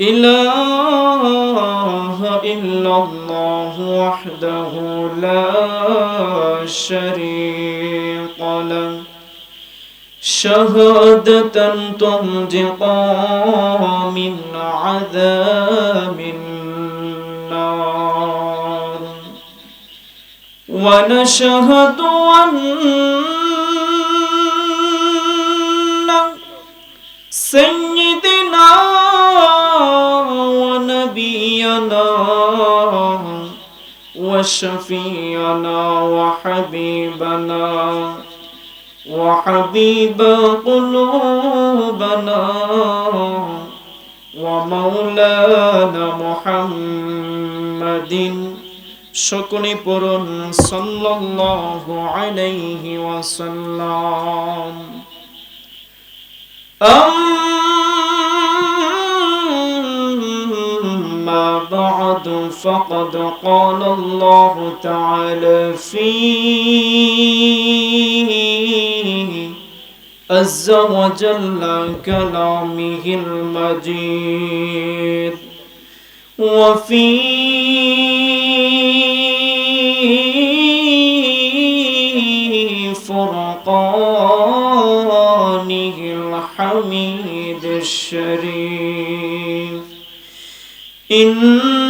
إله إلا الله وحده لا شريك له. شهادة تنجقا من عذاب النار. ونشهد أن سيدنا وشفيعنا وحبيبنا وحبيب قلوبنا ومولانا محمد شكني برن صلى الله عليه وسلم أم بعد فقد قال الله تعالى فيه عز وجل كلامه المجيد وفي فرقانه الحميد الشريف إن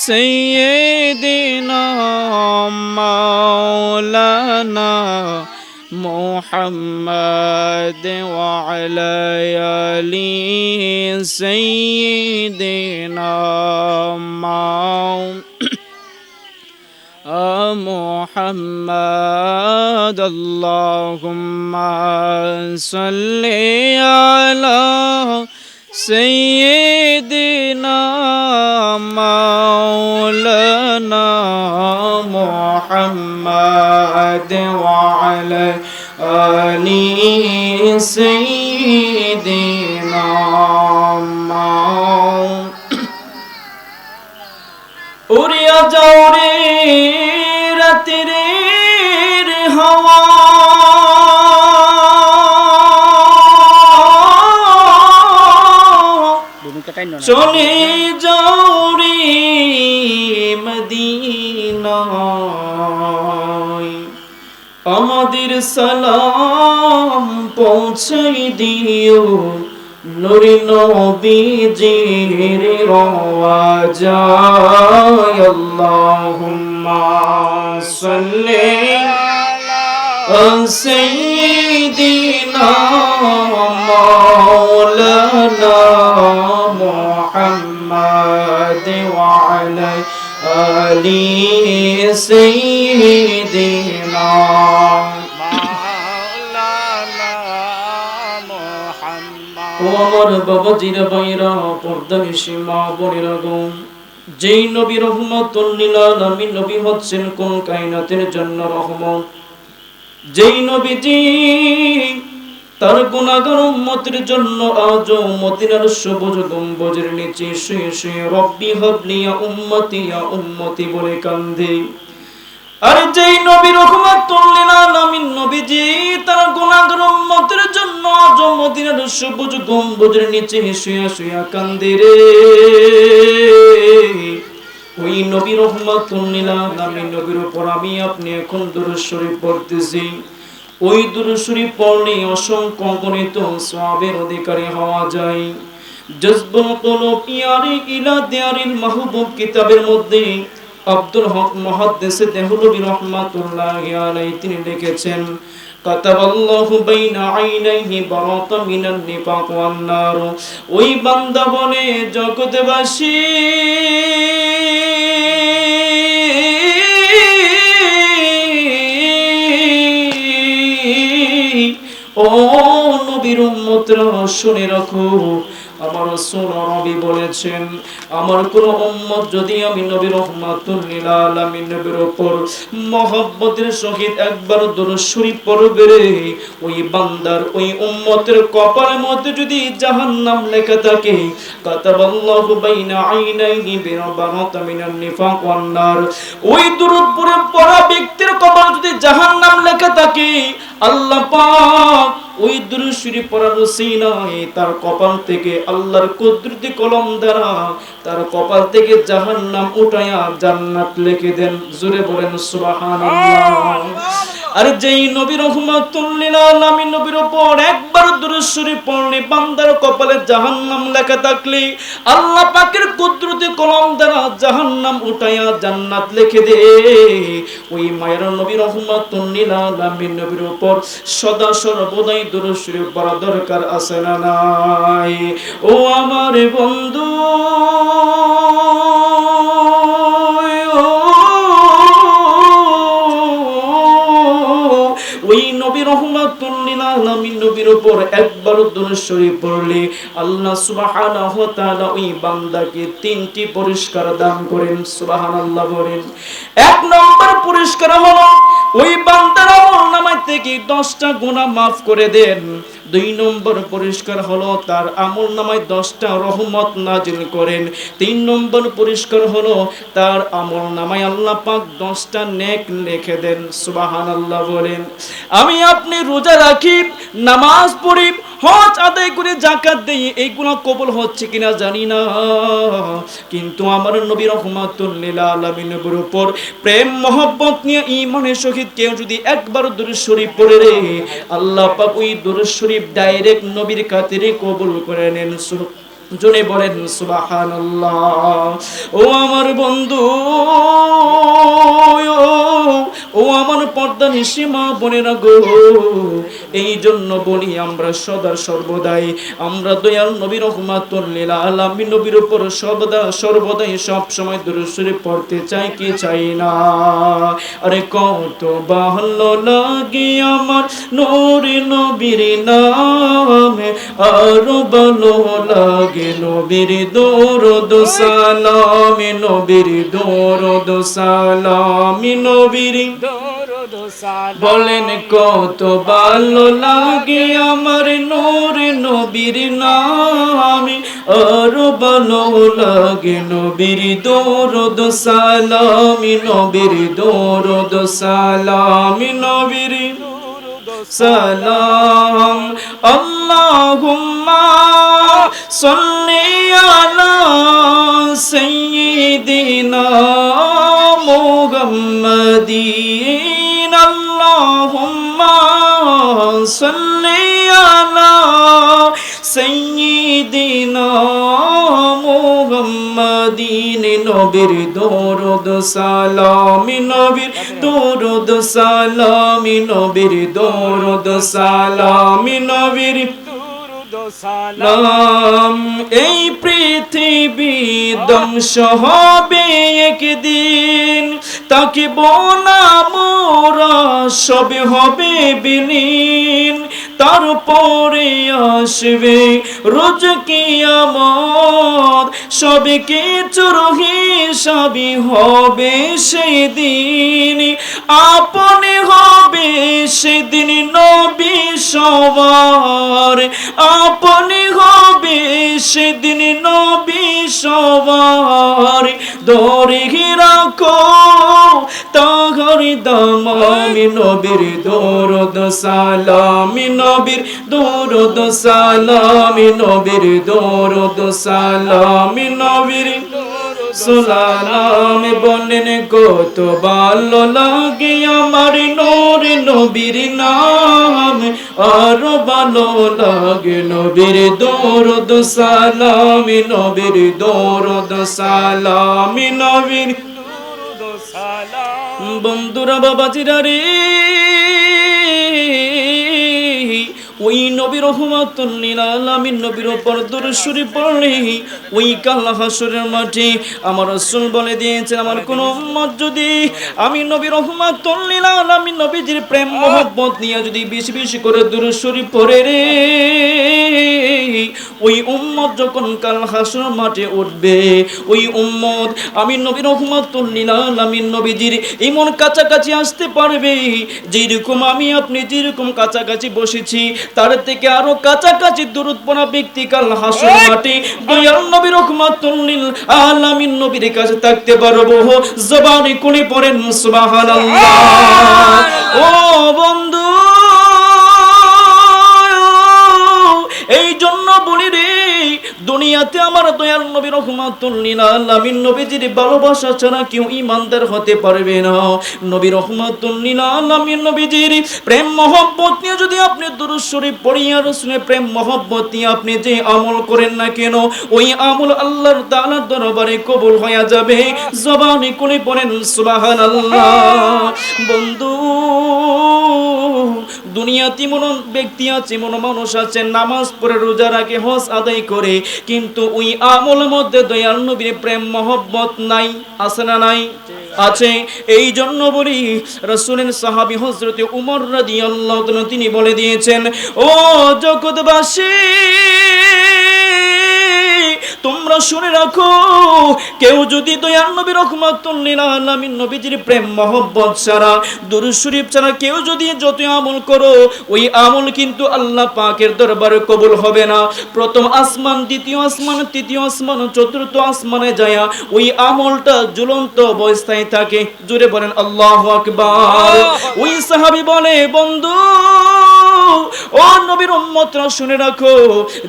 سيدنا مولانا محمد وعلى آل سيدنا محمد. اللهم صل على سيدنا مولانا محمد وعلى آل سيدنا উড়িয়া যাও চলে যাও রে আমাদের সালাম পৌঁছাই দিও নুরি নবীজির রওয়াজায় আল্লাহুম্মা সাল্লি আলা সাইয়্যিদিনা মাওলানা ও আমার বাবা জিরা বাইরা পর্দা নিশি মা বোনেরা গো যেই নবী রহমতুল্লিল আলামিন নবী হচ্ছেন কোন কায়নাতের জন্য রহমত। তার জন্য আজ মদিনার সবুজ গম্বুজের নিচে শুয়ে শুয়ে রব্বি হাবলিয়া উম্মতিয়া উম্মতি বলে কান্দে। আর যেই নবী রহমাতুল লিল আলামিন নবীজি, তার গুনাহগার উম্মতের জন্য আজ মদিনার সবুজ গম্বুজের নিচে শুয়ে শুয়ে কান্দে রে। ওই নবী রহমাতুল লিল আলামিন নবীর উপর, আমি আপনি এখন দুরূদ পড়তেছি। ওই দুরূদ শরীফ পড়লে অসংখ্য গণিত সওয়াবের অধিকারী হওয়া যায়। জজবুল কুলুব ইয়ারি ইলা দিয়ারিল মাহবুব কিতাবের মধ্যে আব্দুল হক মুহাদ্দিস দেহলবি রাহমাতুল্লাহি আলাইহি, তিনি লিখেছেন, কাতাবাল্লাহু বাইনা আইনাইহি বারাতা মিনান নিফাক ওয়ান নার। ওই বান্দা বলে, জগৎবাসী, ও নবীর উম্মতরা, শুনে রাখো আমার রাসূল নবী বলেছেন, আমার কোন উম্মত যদি আমি নবী রহমাতুল লিল আলামিন, নবীর উপর মহব্বতের সহিত একবার দরুদ শরীফ পড়বে রে, ওই বান্দার, ওই উম্মতের কপালের মধ্যে যদি জাহান্নাম লেখা থাকে, কাতাবাল্লাহু বাইনা আইনাইহি বিরাবারাতা মিনান নিফাক ওয়ান নার। ওই দরুদ পড়ে পড়া ব্যক্তির কপাল যদি জাহান্নাম লেখা থাকে, আল্লাহ পাক ওই দুরূদ শরীফ পড়ার ওসিলায় তার কপাল থেকে আল্লাহর কুদরতি কলম দ্বারা তার কপাল থেকে জাহান্নাম উঠায়া জান্নাত লিখে দেন। জোরে বলেন, সুবহানাল্লাহ। আর যেই নবী রহমাতুল্লিল আলামিন নবীর উপর একবার দুরূদ শরীফ পড়লে বান্দার কপালে জাহান্নাম লেখা থাকলে আল্লাহ পাকের কুদরতি কলম দ্বারা জাহান্নাম উঠাইয়া জান্নাত লিখে দে। ওই মায়ের নবী রহমাতুল্লিল আলামিন নবীর উপর সদা সর্বদাই দুরূদ পড়া দরকার আছে না নাই। ও আমার বন্ধু নবী রহমাতুল্লিল আলামিন নবীর উপর একবার দরুদ শরীফ পড়লে আল্লাহ সুবহানাহু ওয়া তাআলা ওই বান্দাকে তিনটি পুরস্কার দান করেন, সুবহানাল্লাহ বলেন। এক নম্বর পুরস্কার হলো ওই বান্দার আমল নামায় থেকে 10টা গুনাহ maaf করে দেন। দুই নম্বর পরিষ্কার হলো তার আমল নামায় দশটা রহমত নাজিল করেন। তিন নম্বর পরিষ্কার হলো তার আমল নামায় আল্লাহ পাক দশটা নেক লিখে দেন সুবাহান আল্লাহ বলেন। আমি আপনি রোজা রাখি, নামাজ পড়ি, হজ আদায় করে জাকাত দেই এইগুলো কবল হচ্ছে কিনা জানি না। কিন্তু আমার নবী রহমাতুল্লিল আলামিনের উপর প্রেম, মহব্বত নিয়ে ঈমানের সহিত কেউ যদি একবার দুরূদ শরীফ পড়ে রে, আল্লাহ পাক ওই দুরূদ শরীফ ডাইরেক্ট নবীর কাতিরে কবুল করে নেন জোরে বলেন, সুবহানাল্লাহ। ও আমার বন্ধু, ও আমার পর্দা নিসীমা বোনেরা গো, এই জন্য বলি আমরা সদা সর্বদাই, আমরা দয়াল নবী রহমাতুল্লিল আলামিন, নবীর উপর সর্বদা সর্বদাই সব সময় দুরুসরে পড়তে চাই, কি চাই না? আরে কত ভালো লাগে আমার নূরে নবীর নামে, আরও ভালো লাগে নবীর দৌরদ সালামে নবীর দৌরদ সালামে নবীর বলেন কত ভালো লাগে আমার নূর নবীর নামে। আর ভালো লাগে নবীর দৌরদ সালামি নবীর দৌরদ সালামি নবীর সালাম। আল্লাহুম্মা সাল্লি আলা সাইয়্যিদিনা মুহাম্মাদিন। আল্লাহুম্মা সাল্লি আলা সাইয়্যিদিনা মুহাম্মাদিন নবীর দরুদ সালাম, নবীর দরুদ সালাম, নবীর দরুদ সালাম, নবীর সালাম। এই পৃথিবী ধ্বংস হবে একদিন, তাকে বোনা মোরা সবে হবে বিলীন। তারপরে আসবে রোজ কিয়ামত। সবে কিছুর হিসাবি হবে সেদিন। আপনি সেদিন নবী সবার, আপনি হবে সেদিন নবী সবার। দরে রাখো, তাহার দামামি নবীর দৌরদ, সালামি নবীর দৌরদ, সালামি নবীর দৌরদ, সালামি নবীর সালাম বলেন কত ভালো লাগে আমার নূর নবীর নাম। আর ভালো লাগে নবীর দৌরদ, সালামি নবীর দৌরদ, সালামি নবীর বন্ধুরা, বাবাজিরা রে। ওই নবী রহমাতুল্লিল আলামিন নবীর ওপর দরুদ শরীফ পড়লে। ওই কাল হাসরের মাঠে আমার রসুল বলে দিয়েছেন, আমার কোন উম্মত যদি আমি নবী রহমাতুল্লিল আলামিন নবীজির প্রেম মোহব্বত নিয়ে যদি বেশি বেশি করে দরুদ শরীফ পড়ে রে ওই উম্মত যখন কাল হাসর মাঠে উঠবে ওই উম্মত আমি নবী রহমাতুল্লিল আলামিন নবীজির এমন কাছাকাছি আসতে পারবে যেরকম আমি আপনি যেরকম কাছাকাছি বসেছি তার থেকে আরও কাছাকাছি দূরত পড়া ব্যক্তি কাল হাসর মাঠে দয়াল নবী রহমাতুল্লিল আলামিন নবীর কাছে থাকতে পারব। জবানে কোনে পড়েন সুবহানাল্লাহ! ও বন্ধু দুনিয়াতে আমার দয়াল নবী রহমাতুল্লিল আলামিন নবীজির ভালোবাসা ছাড়া কেউ ইমানদার হতে পারবে না। নবী রহমাতুল্লিল আলামিন নবীজির প্রেম, মহব্বত নিয়ে যদি আপনি দুরূদ শরীফ পড়িয়া রসুলে প্রেম, মহব্বত নিয়ে আপনি যে আমল করেন না কেন, ওই আমল আল্লাহর তাআলার দরবারে কবুল হয়ে যাবে। জবানে কোনে পড়েন, সুবহানাল্লাহ। বন্ধু দুনিয়াতে মন ব্যক্তি আছে মন মানুষ আছে, নামাজ পড়ে, রোজা রাখে, হজ আদায় করে, কিন্তু ওই আমল মধ্যে দয়াল নবীর প্রেম, মহব্বত নাই, আছে না নাই? আছে। এই জন্য বলি, রসুলের সাহাবি হজরতে উমর রাদিয়াল্লাহু তাআলা তিনি বলে দিয়েছেন, ও জগৎবাসী তোমরা শুনে রাখো কেউ যদি দয়াল নবী রহমাতুল্লিল আলামিন নবীজির প্রেম মহব্বত ছাড়া দুরূদ শরীফ ছাড়া কেউ যদি যত আমল করো ওই আমল কিন্তু আল্লাহ পাকের দরবারে কবুল হবে না। প্রথম আসমান দ্বিতীয় আসমান তৃতীয় আসমান চতুর্থ আসমানে যায়া ওই আমলটা ঝুলন্ত অবস্থায় থাকে। জুড়ে বলেন আল্লাহ আকবার। ওই সাহাবী বলে বন্ধু ও নবীর উম্মতরা শুনে রাখো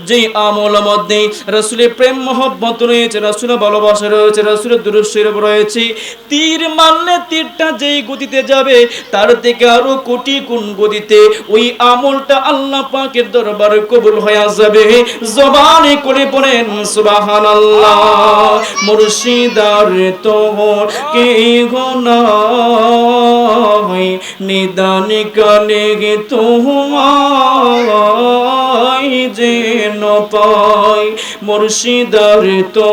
যে আমল মধ্যে রাসূলের প্রেম মহব্বত রয়েছে, রাসূলের ভালোবাসা রয়েছে, রাসূলের দুরূদ রয়েছে, তীর মারলে তীরটা যেই গতিতে যাবে, তার থেকে আরও কোটি গুণ গতিতে ওই আমলটা আল্লাহ পাকের দরবারে কবুল হয়ে যাবে। জবানে করে পড়েন সুবহানাল্লাহ, মুর্শিদার তোর কে গোনাই নিদান কানে গে যেন পাই মুর্শিদার তো